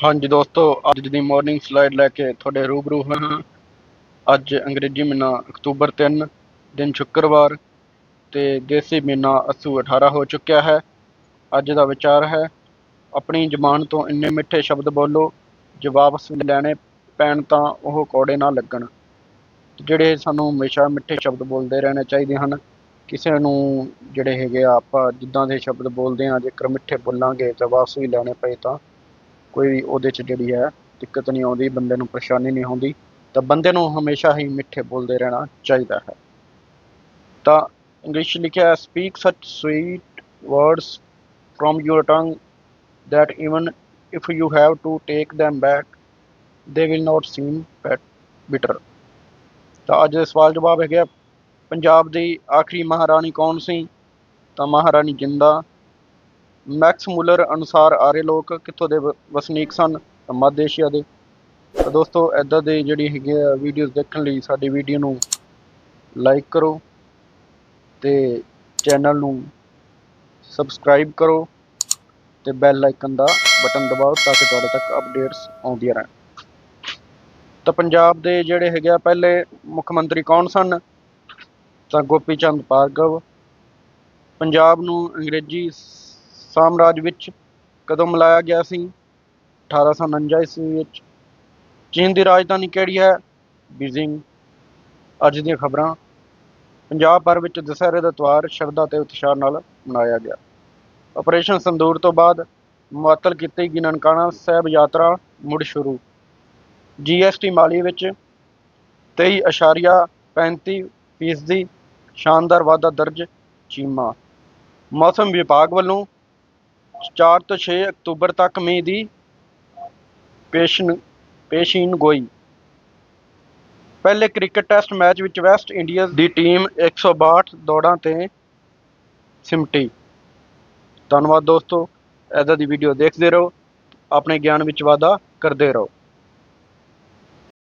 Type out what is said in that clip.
ਹਾਂਜੀ ਦੋਸਤੋ, ਅੱਜ ਦੀ ਮਾਰਨਿੰਗ ਸਲਾਈਡ ਲੈ ਕੇ ਤੁਹਾਡੇ ਰੂਬਰੂ ਹਾਂ। ਅੱਜ ਅੰਗਰੇਜ਼ੀ ਮਹੀਨਾ ਅਕਤੂਬਰ 3 ਦਿਨ ਸ਼ੁੱਕਰਵਾਰ ਤੇ ਦੇਸੀ ਮਹੀਨਾ ਅੱਸੂ 18 ਹੋ ਚੁੱਕਿਆ ਹੈ। ਅੱਜ ਦਾ ਵਿਚਾਰ ਹੈ, ਆਪਣੀ ਜ਼ਬਾਨ ਤੋਂ ਇੰਨੇ ਮਿੱਠੇ ਸ਼ਬਦ ਬੋਲੋ, ਜੇ ਵਾਪਸ ਲੈਣੇ ਪੈਣ ਤਾਂ ਉਹ ਕੌੜੇ ਨਾ ਲੱਗਣ। ਜਿਹੜੇ ਸਾਨੂੰ ਹਮੇਸ਼ਾ ਮਿੱਠੇ ਸ਼ਬਦ ਬੋਲਦੇ ਰਹਿਣੇ ਚਾਹੀਦੇ ਹਨ, ਕਿਸੇ ਨੂੰ ਜਿਹੜੇ ਹੈਗੇ ਆ, ਆਪਾਂ ਜਿੱਦਾਂ ਦੇ ਸ਼ਬਦ ਬੋਲਦੇ ਆ ਜੇਕਰ ਮਿੱਠੇ ਬੋਲਾਂਗੇ ਤਾਂ ਵਾਪਸ ਵੀ ਲੈਣੇ ਪਏ ਤਾਂ ਕੋਈ ਉਹਦੇ 'ਚ ਜਿਹੜੀ ਹੈ ਦਿੱਕਤ ਨਹੀਂ ਆਉਂਦੀ, ਬੰਦੇ ਨੂੰ ਪਰੇਸ਼ਾਨੀ ਨਹੀਂ ਹੁੰਦੀ, ਤਾਂ ਬੰਦੇ ਨੂੰ ਹਮੇਸ਼ਾ ਹੀ ਮਿੱਠੇ ਬੋਲਦੇ ਰਹਿਣਾ ਚਾਹੀਦਾ ਹੈ। ਤਾਂ ਇੰਗਲਿਸ਼ ਲਿਖਿਆ speak such sweet words from your tongue that even if you have to take them back, they will not seem bit- bitter ਤਾਂ ਅੱਜ ਦੇ ਸਵਾਲ ਜਵਾਬ ਹੈਗਾ, ਪੰਜਾਬ ਦੀ ਆਖਰੀ ਮਹਾਰਾਣੀ ਕੌਣ ਸੀ? ਤਾਂ ਮਹਾਰਾਣੀ ਜਿੰਦਾ ਮੈਕਸ ਮੁਲਰ ਅਨੁਸਾਰ ਆਰੇ ਲੋਕ ਕਿੱਥੋਂ ਦੇ ਵ- ਵਸਨੀਕ ਸਨ? ਤਾਂ ਮੱਧ ਏਸ਼ੀਆ ਦੇ। ਤਾਂ ਦੋਸਤੋ ਐਦਾਂ ਦੇ ਜਿਹੜੀ ਹੈਗੀ ਆ ਵੀਡੀਓਜ਼ ਦੇਖਣ ਲਈ ਸਾਡੀ ਵੀਡੀਓ ਨੂੰ ਲਾਈਕ ਕਰੋ ਤੇ ਚੈਨਲ ਨੂੰ ਸਬਸਕ੍ਰਾਈਬ ਕਰੋ ਤੇ ਬੈਲ ਆਈਕਨ ਦਾ ਬਟਨ ਦਬਾਓ ਤਾਂ ਕਿ ਤੁਹਾਡੇ ਤੱਕ ਅਪਡੇਟਸ ਆਉਂਦੀਆਂ ਰਹਿਣ। ਤਾਂ ਪੰਜਾਬ ਦੇ ਜਿਹੜੇ ਹੈਗੇ ਆ, ਪਹਿਲੇ ਮੁੱਖ ਮੰਤਰੀ ਕੌਣ ਸਨ? ਤਾਂ ਗੋਪੀ ਚੰਦ ਭਾਰਗਵ। ਪੰਜਾਬ ਨੂੰ ਅੰਗਰੇਜ਼ੀ ਸਾਮਰਾਜ ਵਿੱਚ ਕਦੋਂ ਮਿਲਾਇਆ ਗਿਆ ਸੀ? 1849 ਈਸਵੀ ਵਿੱਚ। ਚੀਨ ਦੀ ਰਾਜਧਾਨੀ ਕਿਹੜੀ ਹੈ? ਬੀਜਿੰਗ। ਅੱਜ ਦੀਆਂ ਖਬਰਾਂ। ਪੰਜਾਬ ਭਰ ਵਿੱਚ ਦੁਸਹਿਰੇ ਦਾ ਤਿਉਹਾਰ ਸ਼ਰਧਾ ਤੇ ਉਤਸ਼ਾਹ ਨਾਲ ਮਨਾਇਆ ਗਿਆ। ਆਪਰੇਸ਼ਨ ਸੰਦੂਰ ਤੋਂ ਬਾਅਦ ਮੁਅੱਤਲ ਕੀਤੀ ਗਈ ਨਨਕਾਣਾ ਸਾਹਿਬ ਯਾਤਰਾ ਮੁੜ ਸ਼ੁਰੂ। ਜੀਐਸਟੀ ਮਾਲੀ ਵਿੱਚ 23.35 ਫੀਸਦੀ ਸ਼ਾਨਦਾਰ ਵਾਧਾ ਦਰਜ ਚੀਮਾ। ਮੌਸਮ ਵਿਭਾਗ ਵੱਲੋਂ 4 ਤੋਂ 6 ਅਕਤੂਬਰ ਤੱਕ ਮੀਂਹ ਦੀ ਪੇਸ਼ਨ ਪੇਸ਼ੀਨ ਗੋਈ। ਪਹਿਲੇ ਕ੍ਰਿਕਟ ਟੈਸਟ ਮੈਚ ਵਿੱਚ ਵੈਸਟ ਇੰਡੀਜ਼ ਦੀ ਟੀਮ 162 ਦੌੜਾਂ ਤੇ ਸਿਮਟੀ। ਧੰਨਵਾਦ ਦੋਸਤੋ ਐਦਾਂ ਦੀ ਵੀਡੀਓ ਦੇਖਦੇ ਰਹੋ, ਆਪਣੇ ਗਿਆਨ ਵਿੱਚ ਵਾਧਾ ਕਰਦੇ ਰਹੋ।